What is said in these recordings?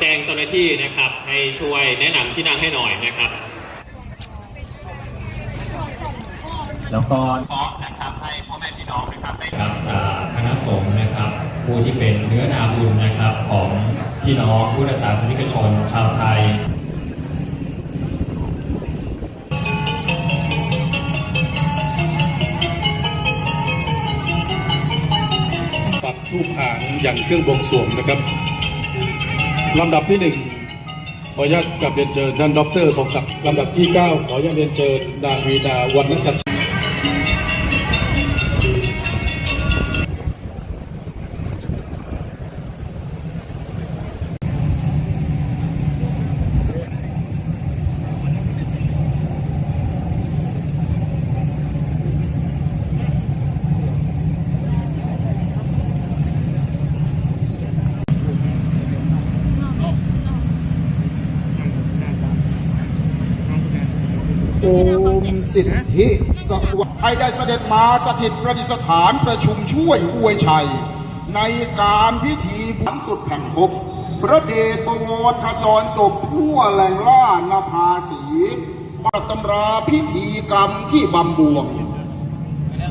แจ้งเจ้าหน้าที่นะครับ ให้ช่วยแนะนำที่นั่งให้หน่อยนะครับ แล้วก็ขอนะครับให้พ่อแม่พี่น้องนะครับได้ครับจากคณะสงฆ์นะครับ ผู้ที่เป็นเนื้อนาบุญนะครับของพี่น้องพุทธศาสนิกชนชาวไทยปักทูปหางอย่างเครื่องบวงสรวงนะครับ ลำดับที่หนึ่งขออนุญาตกลับเรียนเชิญท่านดรสมศักดิ์ลำดับที่ 9 ขออนุญาตเรียนเชิญนางวีนาวันนัจ โอมสิทธิสวัสดิ์ให้ได้เสด็จมาสถิตประดิษฐานประชุมช่วยอวยชัย ในการพิธีบุญสุดแห่งภพพระเดชประวรขจรจบทั่วแหล่งล่านภาสีปัตตำราพิธีกรรมที่บำบวง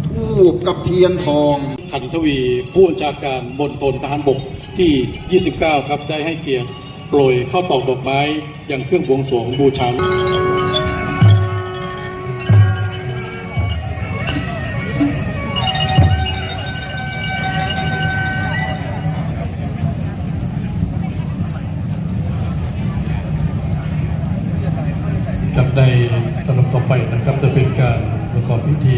ทูบกับเทียนทอง ขันทวีผู้บัญชาการบนตนทหารบกที่ 29 ครับได้ให้เกียรติโปรยเข้าตอกดอกไม้อย่างเครื่องบวงสรวงบูชา กับในตลบต่อไปนะครับ จะเป็นการประกอบพิธี